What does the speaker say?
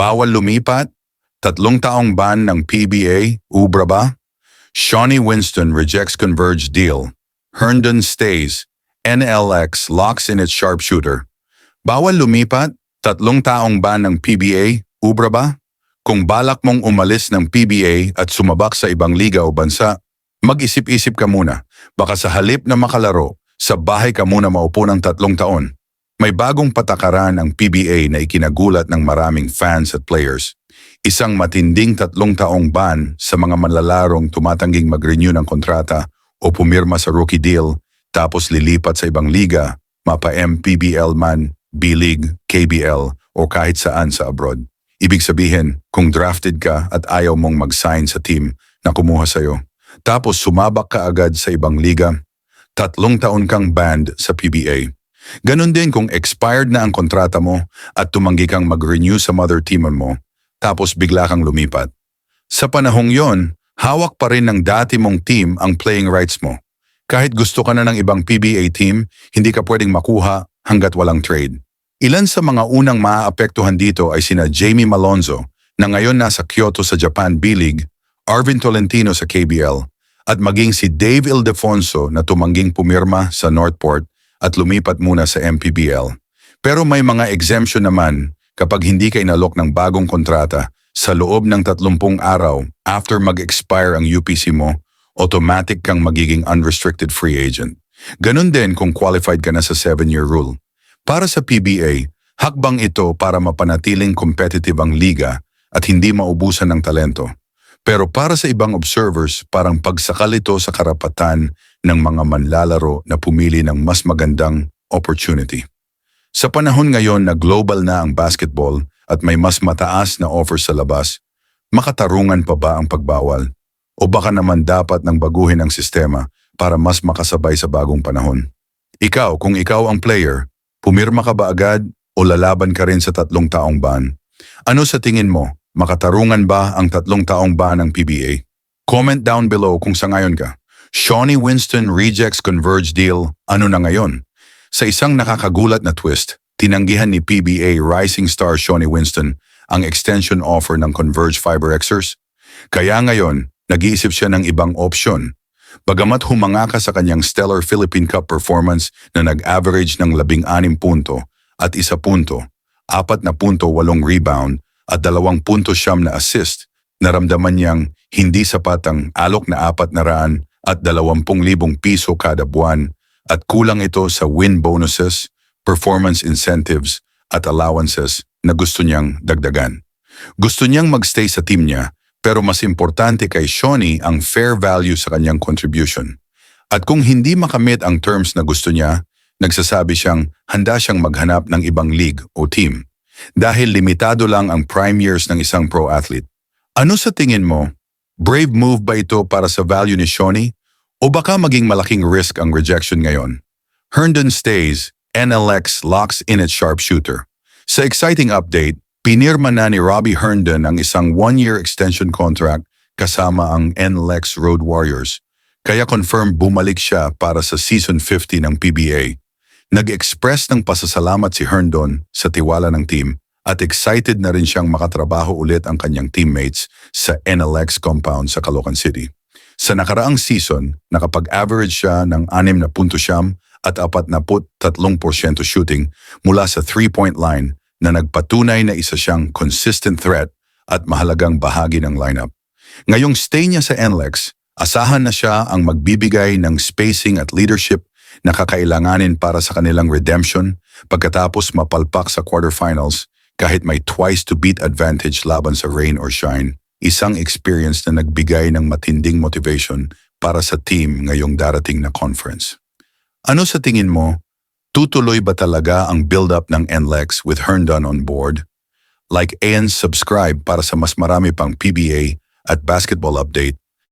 Bawal lumipat? Tatlong taong ban ng PBA? Ubra ba? Shawnee Winston rejects Converge deal. Herndon stays. NLX locks in its sharpshooter. Bawal lumipat? Tatlong taong ban ng PBA? Ubra ba? Kung balak mong umalis ng PBA at sumabak sa ibang liga o bansa, mag-isip-isip ka muna. Baka sa halip na makalaro, sa bahay ka muna maupo ng tatlong taon. May bagong patakaran ang PBA na ikinagulat ng maraming fans at players. Isang matinding tatlong taong ban sa mga manlalarong tumatangging mag-renew ng kontrata o pumirma sa rookie deal tapos lilipat sa ibang liga, mapa MPBL man, B-League, KBL o kahit saan sa abroad. Ibig sabihin, kung drafted ka at ayaw mong mag-sign sa team na kumuha sa'yo, tapos sumabak ka agad sa ibang liga, tatlong taon kang banned sa PBA. Ganon din kung expired na ang kontrata mo at tumanggi kang mag-renew sa mother team mo, tapos bigla kang lumipat. Sa panahong yon, hawak pa rin ng dati mong team ang playing rights mo. Kahit gusto ka na ng ibang PBA team, hindi ka pwedeng makuha hanggat walang trade. Ilan sa mga unang maaapektuhan dito ay sina Jamie Malonzo na ngayon nasa Kyoto sa Japan B-League, Arvin Tolentino sa KBL, at maging si Dave Ildefonso na tumangging pumirma sa Northport at lumipat muna sa MPBL. Pero may mga exemption naman kapag hindi ka inalok ng bagong kontrata sa loob ng 30 araw after mag-expire ang UPC mo, automatic kang magiging unrestricted free agent. Ganon din kung qualified ka na sa 7-year rule. Para sa PBA, hakbang ito para mapanatiling competitive ang liga at hindi maubusan ng talento. Pero para sa ibang observers, parang pagsakal ito sa karapatan ng mga manlalaro na pumili ng mas magandang opportunity. Sa panahon ngayon na global na ang basketball at may mas mataas na offer sa labas, makatarungan pa ba ang pagbawal? O baka naman dapat nang baguhin ang sistema para mas makasabay sa bagong panahon? Ikaw, kung ikaw ang player, pumirma ka ba agad o lalaban ka rin sa tatlong taong ban? Ano sa tingin mo? Makatarungan ba ang tatlong taong ban ng PBA? Comment down below kung sa ngayon ka. Shawnee Winston rejects Converge deal, ano na ngayon? Sa isang nakakagulat na twist, tinanggihan ni PBA rising star Shawnee Winston ang extension offer ng Converge FiberXers. Kaya ngayon, nag-iisip siya ng ibang option. Bagamat humanga ka sa kanyang stellar Philippine Cup performance na nag-average ng 16 punto at 1 punto, 4 na punto 8 rebound at 2 punto siyam na assist, naramdaman niyang hindi sapat ang alok na apat na raan at 20,000 piso kada buwan at kulang ito sa win bonuses, performance incentives at allowances na gusto niyang dagdagan. Gusto niyang magstay sa team niya pero mas importante kay Shawnee ang fair value sa kanyang contribution. At kung hindi makamit ang terms na gusto niya, nagsasabi siyang handa siyang maghanap ng ibang league o team dahil limitado lang ang prime years ng isang pro athlete. Ano sa tingin mo? Brave move ba ito para sa value ni Shawnee? O baka maging malaking risk ang rejection ngayon? Herndon stays, NLX locks in its sharpshooter. Sa exciting update, pinirma na ni Robbie Herndon ang isang one-year extension contract kasama ang NLX Road Warriors. Kaya confirm bumalik siya para sa season 50 ng PBA. Nag-express ng pasasalamat si Herndon sa tiwala ng team at excited na rin siyang makatrabaho ulit ang kanyang teammates sa NLX compound sa Caloocan City. Sa nakaraang season, nakapag-average siya ng 6.7 at 43% shooting mula sa three-point line na nagpatunay na isa siyang consistent threat at mahalagang bahagi ng lineup. Ngayong stay niya sa NLEX, asahan na siya ang magbibigay ng spacing at leadership na kakailanganin para sa kanilang redemption pagkatapos mapalpak sa quarterfinals kahit may twice to beat advantage laban sa rain or shine. Isang experience na nagbigay ng matinding motivation para sa team ngayong darating na conference. Ano sa tingin mo, tutuloy ba talaga ang build-up ng NLEX with Herndon on board? Like and subscribe para sa mas marami pang PBA at basketball update